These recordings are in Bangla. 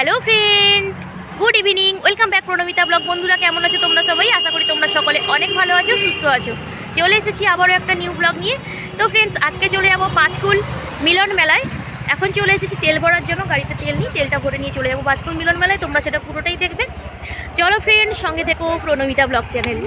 Hello friend, good evening, welcome back Pranamita blog. বন্ধুরা, কেমন আছো তোমরা সবাই? আশা করি তোমরা সকলে অনেক ভালো আছো, সুস্থ আছো। চলে এসেছি আবারও একটা নিউ ব্লগ নিয়ে। তো ফ্রেন্ডস, আজকে চলে যাব পাঁচকুল মিলন মেলায়। এখন চলে এসেছি তেল ভরার জন্য, গাড়িতে তেল নিই তেলটা ভরে নিয়ে চলে যাব পাঁচকুল মিলন মেলায়। তোমরা সেটা পুরোটাই দেখবে। চলো ফ্রেন্ড সঙ্গে থেকো প্রণমিতা ব্লগ চ্যানেল।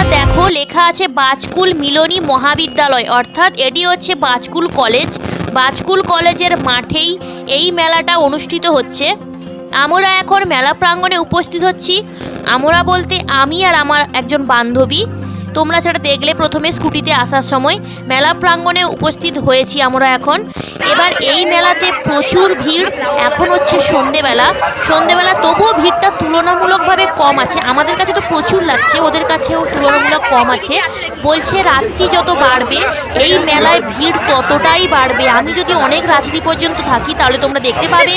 তোমরা দেখো, লেখা আছে বাজকুল মিলনী মহাবিদ্যালয়। অর্থাৎ এটি হচ্ছে বাজকুল কলেজ। বাজকুল কলেজের মাঠেই এই মেলাটা অনুষ্ঠিত হচ্ছে। আমরা এখন মেলা প্রাঙ্গণে উপস্থিত হচ্ছি। আমরা বলতে আমি আর আমার একজন বান্ধবী। তোমরা সেটা দেখলে প্রথমে স্কুটিতে আসার সময় মেলা প্রাঙ্গণে উপস্থিত হয়েছি আমরা এখন। এবার এই মেলাতে প্রচুর ভিড়, এখন হচ্ছে সন্ধেবেলা। সন্ধেবেলা তবুও ভিড়টা তুলনামূলকভাবে কম আছে। আমাদের কাছে তো প্রচুর লাগছে, ওদের কাছেও তুলনামূলক কম আছে। বলছে রাত্রি যত বাড়বে, এই মেলায় ভিড় ততটাই বাড়বে। আমি যদি অনেক রাত্রি পর্যন্ত থাকি, তাহলে তোমরা দেখতে পাবে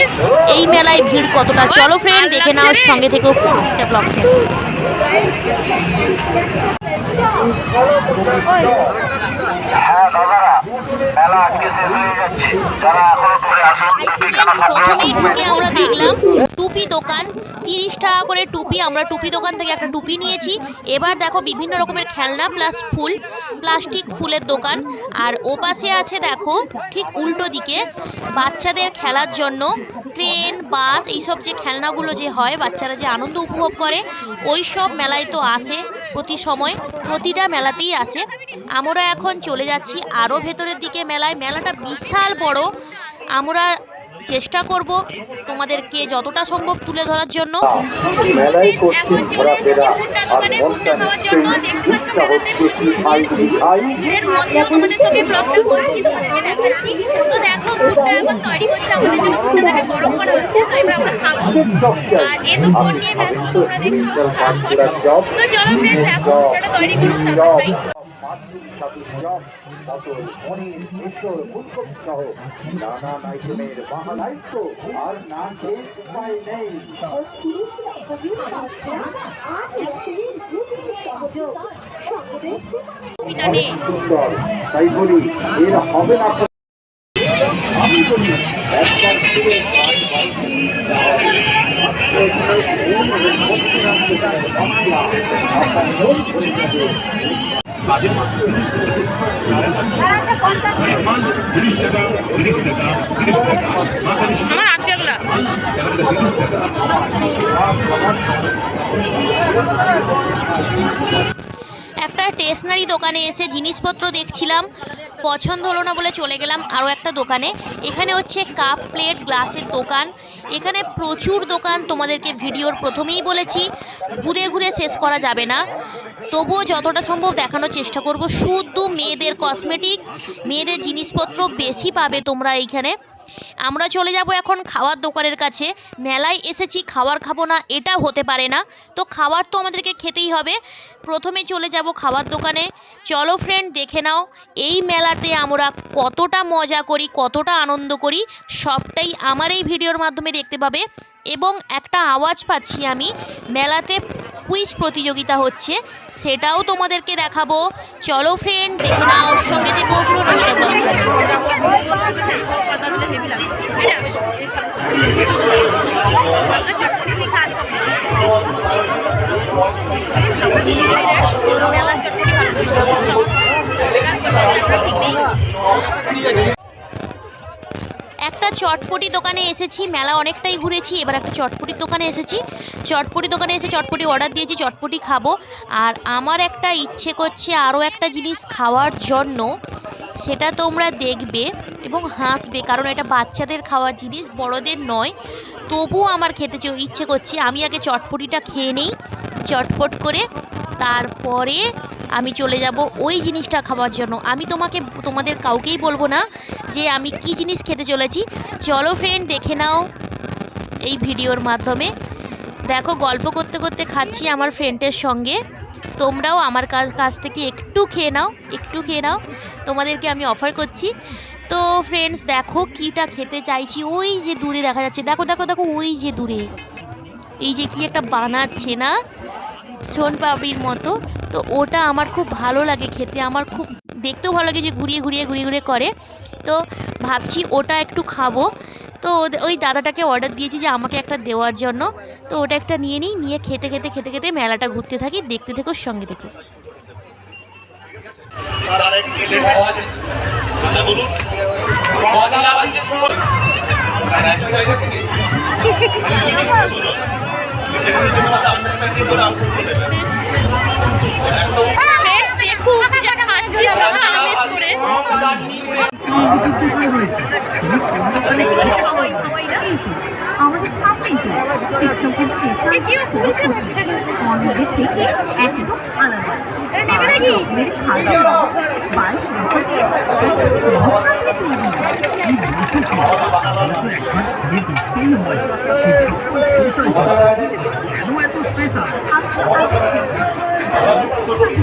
এই মেলায় ভিড় কতটা। চলো ফ্রেন্ড দেখে নাও, সঙ্গে থেকেও ব্লগ চ্যানেল হ্যাঁ দাদারা মেলা আজকে শেষ হয়ে যাচ্ছে। যারা এখনও করে প্রথমেই ঢুকে আমরা দেখলাম। টুপি দোকান তিরিশ টাকা করে টুপি। আমরা টুপি দোকান থেকে একটা টুপি নিয়েছি। এবার দেখো বিভিন্ন রকমের খেলনা প্লাস ফুল প্লাস্টিক ফুলের দোকান। আর ও পাশে আছে দেখো ঠিক উল্টো দিকে বাচ্চাদের খেলার জন্য ট্রেন বাস এইসব যে খেলনাগুলো যে হয় বাচ্চারা যে আনন্দ উপভোগ করে ওই সব মেলায় তো আসে। প্রতি সময় প্রতিটা মেলাতেই আছে। আমরা এখন চলে যাচ্ছি আরও ভেতরের দিকে মেলায়। মেলাটা বিশাল বড়। আমরা চেষ্টা করব তোমাদেরকে যতটা সম্ভব তুলে ধরার জন্য এর মধ্যেও তোমাদের সঙ্গে ব্লগটা করছি তোমাদেরকে দেখাচ্ছি তো দেখো ভুট্টা এখন তৈরি করছে আমাদের জন্য ভুট্টাটাকে গরম করা হচ্ছে তো এবার আমরা খাব আর এ তো ফোন নিয়ে ব্যস্ত তোমরা দেখছ তো চলো ফ্রেন্ড দেখো ভুট্টাটা তৈরি করুন তারপর খাই নানা নাইটের মহানাইক্য আর না খেয়ে উপায় নেই। সুন্দর তাই বলি এর হবে না আমি বলি একবার আজকেগুলা একটা স্টেশনারি দোকানে এসে জিনিসপত্র দেখছিলাম, পছন্দ হলো না বলে চলে গেলাম আরও একটা দোকানে। এখানে হচ্ছে কাপ প্লেট গ্লাসের দোকান। এখানে প্রচুর দোকান তোমাদেরকে ভিডিওর প্রথমেই বলেছি। ঘুরে ঘুরে শেষ করা যাবে না। তবুও যতটা সম্ভব দেখানোর চেষ্টা করব। শুধু মেয়েদের কসমেটিক মেয়েদের জিনিসপত্র বেশি পাবে তোমরা এইখানে। আমরা চলে যাব এখন খাওয়ার দোকানের কাছে। মেলায় এসেছি, খাবার খাব না, এটা হতে পারে না। তো খাবার তো আমাদেরকে খেতেই হবে। প্রথমে চলে যাব খাবার দোকানে। চলো ফ্রেন্ড দেখে নাও, এই মেলাতে আমরা কতটা মজা করি, কতটা আনন্দ করি, সবটাই আমার এই ভিডিওর মাধ্যমে দেখতে পাবে। এবং একটা আওয়াজ পাচ্ছি আমি, মেলাতে কুইজ প্রতিযোগিতা হচ্ছে সেটাও তোমাদেরকে দেখাবো। চলো ফ্রেন্ড দেখে নাও সঙ্গে পঞ্চায়েত একটা চটপটি দোকানে এসেছি, মেলা অনেকটাই ঘুরেছি, এবার একটা চটপটির দোকানে এসেছি। চটপটি দোকানে এসে চটপটি অর্ডার দিয়েছি, চটপটি খাব। আর আমার একটা ইচ্ছে করছে আরও একটা জিনিস খাওয়ার জন্য, সেটা তোমরা দেখবে এবং হাসবে, কারণ এটা বাচ্চাদের খাওয়ার জিনিস, বড়দের নয়। তবুও আমার খেতে ইচ্ছে করছে, আমি আগে চটপটিটা খেয়ে নিই, চটপট করে তারপরে আমি চলে যাব ওই জিনিসটা খাওয়ার জন্য। আমি তোমাকে, তোমাদের কাউকেই বলব না যে আমি কি জিনিস খেতে চলেছি। চলো ফ্রেন্ড দেখে নাও এই ভিডিওর মাধ্যমে। দেখো, গল্প করতে করতে খাচ্ছি আমার ফ্রেন্ডের সঙ্গে। তোমরাও আমার কাছ থেকে একটু খেয়ে নাও, একটু খেয়ে নাও। তোমাদেরকে আমি অফার করছি। তো ফ্রেন্ডস দেখো কীটা খেতে চাইছি। ওই যে দূরে দেখা যাচ্ছে। দেখো দেখো দেখো, ওই যে দূরে। এই যে কি একটা বানাচ্ছে না? সোন পাপড়ির মতো তো ওটা আমার খুব ভালো লাগে খেতে আমার খুব দেখতেও ভালো লাগে যে ঘুরিয়ে ঘুরিয়ে ঘুরিয়ে ঘুরিয়ে করে তো ভাবছি ওটা একটু খাব তো ওই দাদাটাকে অর্ডার দিয়েছি যে আমাকে একটা দেওয়ার জন্য তো ওটা একটা নিয়ে নিই নিয়ে খেতে খেতে খেতে খেতে মেলাটা ঘুরতে থাকি দেখতে থেকো সঙ্গে হ্যাঁ থেকে বলুন করে আনসার করে দেবেন আর একটা আমাদের সামনেই তো শিক্ষক কিন্তু কলেজের থেকে একদম আলাদা রকমের খাদ্য বাল সম্পর্কে সামনে তৈরি অ্যাবসলিউটলি কারেক্ট আনসার নাও ফোন করে করে ভাবছি তাই তো একদম লোক সামনে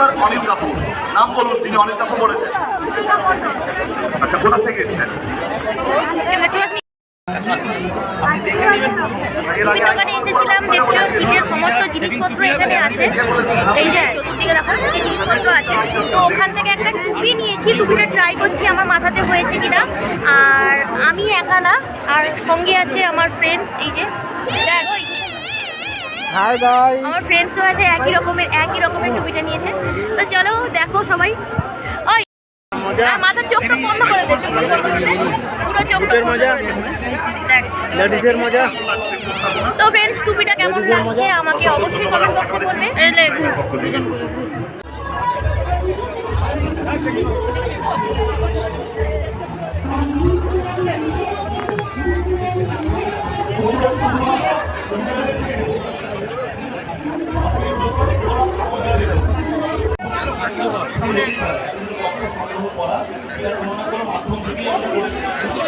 কারেক্ট অনিল কাপুর। নাম বলুন, তিনি অনিল কাপুর বলেছেন। আচ্ছা কোথা থেকে এসেছেন? আমি দোকানে এসেছিলাম দেখছ সমস্ত জিনিসপত্র এখানে আছে। আছে। তো ওখান থেকে একটা টুপি নিয়েছি, টুপিটা ট্রাই করছি, আমার মাথাতে হয়েছে কিনা। আর আমি একা না আর সঙ্গে আছে আমার ফ্রেন্ডস এই যে ওই। আমার ফ্রেন্ডসও আছে একই রকমের একই রকমের টুপিটা নিয়েছে। তো চলো দেখো সবাই। ওই আর মাথার চোখটা বন্ধ করে দে চোখটা বন্ধ করে দে। পুরো চোখটা বন্ধ করে দে। দেখ। লেডিসের মজা? তো ফ্রেন্ডস টুপিটা কেমন লাগছে? আমাকে অবশ্যই কমেন্ট বক্সে বলবে।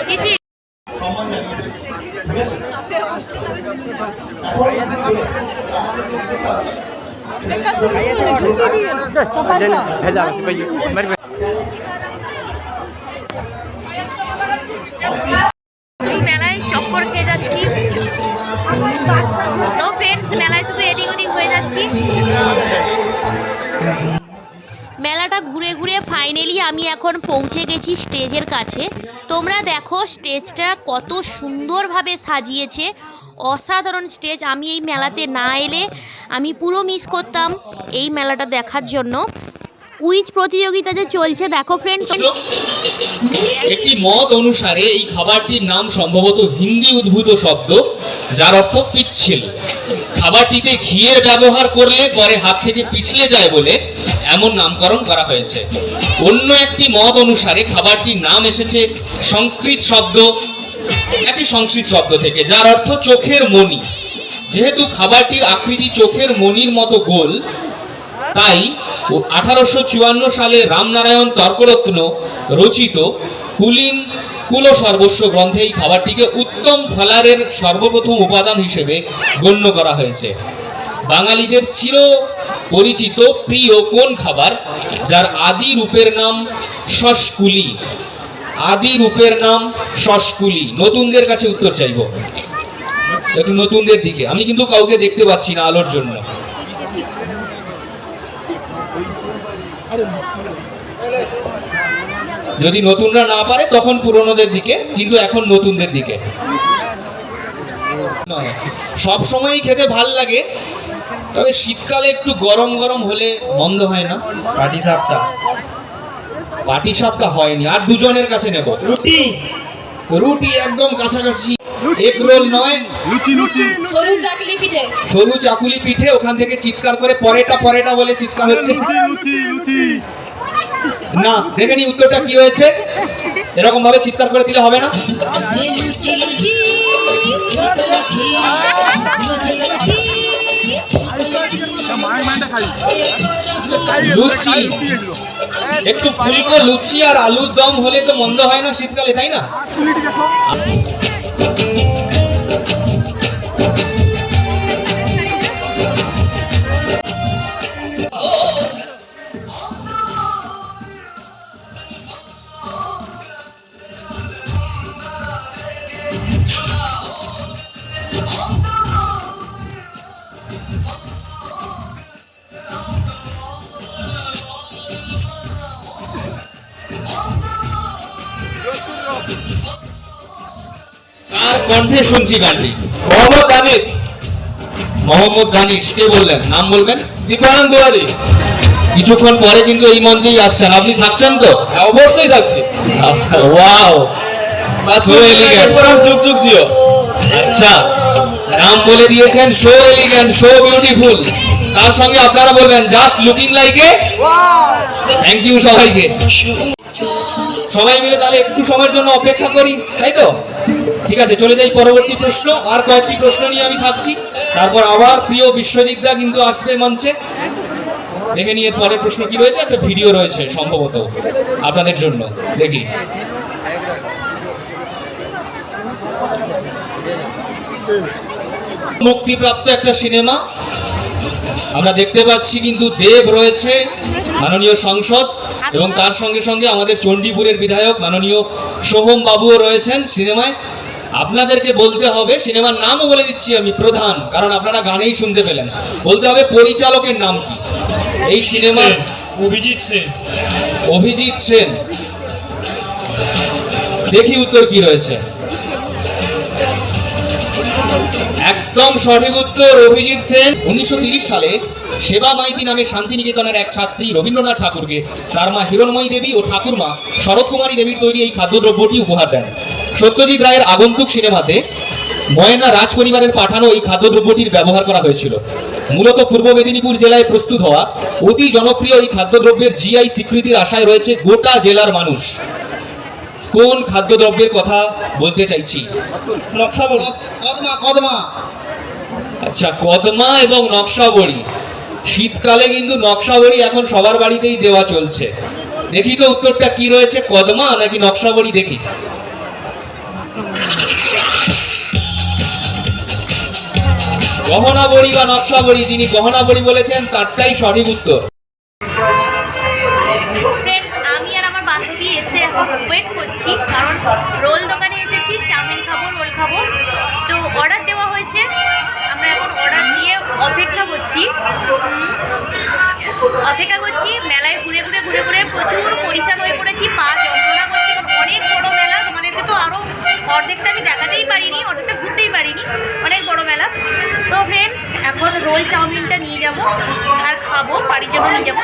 জি জি। ভেজা আছে এই ফাইনালি আমি এখন পৌঁছে গেছি স্টেজের কাছে। তোমরা দেখো স্টেজটা কত সুন্দরভাবে সাজিয়েছে। অসাধারণ স্টেজ। আমি এই মেলাতে না এলে আমি পুরো মিস করতাম এই মেলাটা দেখার জন্য। কুইজ প্রতিযোগিতা যে চলছে, দেখো ফ্রেন্ড একটি মত অনুসারে এই খাবারটির নাম সম্ভবত হিন্দি উদ্ভূত শব্দ, যার অর্থ পিচ্ছিল। খাবারটিতে ঘিয়ের ব্যবহার করলে পরে হাত থেকে পিছলে যায় বলে এমন নামকরণ করা হয়েছে। অন্য একটি মত অনুসারে খাবারটির নাম এসেছে সংস্কৃত শব্দ। একটি সংস্কৃত শব্দ থেকে, যার অর্থ চোখের মণি। যেহেতু খাবারটির আকৃতি চোখের মণির মতো গোল, তাই আঠারোশো চুয়ান্ন সালে রামনারায়ণ তর্করত্ন রচিত কুলিন কুল সর্বস্ব গ্রন্থে এই খাবারটিকে উত্তম ফলারের সর্বপ্রথম উপাদান হিসেবে গণ্য করা হয়েছে। বাঙালিদের চির পরিচিত, প্রিয় কোন খাবার? যার আদি রূপের নাম শশকুলি। আদি রূপের নাম শশকুলি। নতুনদের কাছে উত্তর চাইব। একটু নতুনদের দিকে। আমি কিন্তু কাউকে দেখতে পাচ্ছি না আলোর জন্য। যদি নতুনরা না পারে, তখন পুরনোদের দিকে, কিন্তু এখন নতুনদের দিকে। সব সময়ই খেতে ভালো লাগে তবে শীতকালে একটু গরম গরম হলে বন্ধ হয় না? পাটি সাপটা। পাটি সাপটা হয়নি। আর দুজনের কাছে নেব। রুটি। রুটি একদম কাছাকাছি। এগ রোল নয়। সরু চাকলি পিঠে। সরু চাকুলি পিঠে ওখান থেকে চিৎকার করে পরেটা পরেটা বলে চিৎকার হচ্ছে। না দেখে নি উত্তরটা কি হয়েছে? এরকম ভাবে চিৎকার করে দিলে হবে না? লুচি। একটু ফুলকো লুচি আর আলুর দম হলে তো মন্দ হয় না শীতকালে তাই না? কণ্ঠে শুনছি গানটি। মোহাম্মদ দানিশ মোহাম্মদ দানিশ কে বললেন? নাম বলবেন? দীপানন্দ দুয়ারি কিছুক্ষণ পরে কিন্তু এই মঞ্চেই আসছেন। আপনি থাকছেন তো? অবশ্যই থাকছি। ওয়াও। আচ্ছা নাম বলে দিয়েছেন সো এলিগেন্ট সো বিউটিফুল। তার সঙ্গে আপনারা বলবেন just looking like a thank you সবাইকে। সবাই মিলে তাহলে একটু সময়ের জন্য অপেক্ষা করি তাই তো? ঠিক আছে, চলে যাই পরবর্তী প্রশ্ন। আর কয়েকটি প্রশ্ন নিয়ে আমি থাকছি। তারপর আবার প্রিয় বিশ্বজিৎদা কিন্তু আসবে মঞ্চে। দেখে নিয়ে পরের প্রশ্ন কি রয়েছে? একটা ভিডিও রয়েছে সম্ভবত আপনাদের জন্য। দেখি। মুক্তিপ্রাপ্ত একটা সিনেমা। আমরা দেখতে পাচ্ছি কিন্তু দেব রয়েছে, মাননীয় সংসদ, এবং তার সঙ্গে সঙ্গে আমাদের চণ্ডীপুরের বিধায়ক, মাননীয় সোহম বাবুও রয়েছেন সিনেমায়। আপনাদেরকে বলতে হবে সিনেমার নামও বলে দিচ্ছি আমি প্রধান কারণ আপনারা গানেই শুনতে পেলেন। বলতে হবে পরিচালকের নাম কি? এই সিনেমা অভিজিৎ সেন। অভিজিৎ সেন। দেখি উত্তর কি রয়েছে। একদম সঠিক উত্তর অভিজিৎ সেন। উনিশশো সালে সেবা মাইতি নামে শান্তিনিকেতনের এক ছাত্রী রবীন্দ্রনাথ ঠাকুরকে তার মা হিরণময়ী দেবী ও ঠাকুরমা শরৎ কুমারী দেবীর তৈরি এই খাদ্যদ্রব্যটি উপহার দেন। সত্যজিৎ রায়ের আগন্তুক সিনেমাতে ময়না রাজ পরিবারের পাঠানো এই খাদ্যদ্রব্যটির ব্যবহার করা হয়েছিল। মূলত পূর্ব মেদিনীপুর জেলায় প্রস্তুত হওয়া অতি জনপ্রিয় এই খাদ্যদ্রব্যের জিআই স্বীকৃতির আশায় রয়েছে গোটা জেলার মানুষ। কোন খাদ্যদ্রব্যের কথা বলতে চাইছি? নকশা বলি। কদমা কদমা। আচ্ছা কদমা এবং নকশাবড়ি শীতকালে কিন্তু নকশাবড়ি এখন সবার বাড়িতেই দেওয়া চলছে। দেখি তো উত্তরটা কি রয়েছে কদমা নাকি নকশাবড়ি দেখি। গহনা বড়ি বা নকশা বড়ি, যিনি গহনা বড়ি বলেছেন, তারটাই সঠিক উত্তর। আমি আর আমার বান্ধবী এসে এখন করছি, কারণ রোল দোকানে এসেছি, চাউমিন খাব, রোল খাব। তো অর্ডার দেওয়া হয়েছে, আমরা এখন অর্ডার দিয়ে অপেক্ষা করছি। অপেক্ষা করছি, মেলায় ঘুরে ঘুরে ঘুরে ঘুরে প্রচুর হয়ে পড়েছি, পা যন্ত্রণা অনেক মেলা তো আরও অর্ধেকটা আমি দেখাতেই পারিনি, অর্ধেকটা তো ফ্রেন্ডস এখন রোল চাউমিনটা নিয়ে যাব আর খাব, বাড়ির জন্য নিয়ে যাব।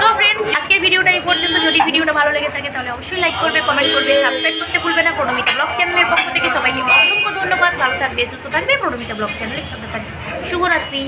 তো ফ্রেন্ডস আজকের ভিডিওটা এই পর্যন্ত। যদি ভিডিওটা ভালো লেগে থাকে, তাহলে অবশ্যই লাইক করবে কমেন্ট করবে সাবস্ক্রাইব করতে ভুলবে না। প্রণমিতা ব্লগ চ্যানেলের পক্ষ থেকে সবাইকে অসংখ্য ধন্যবাদ। ভালো থাকবে, সুস্থ থাকবে। প্রণমিতা ব্লগ চ্যানেলের সাথে থাকবে। শুভরাত্রি।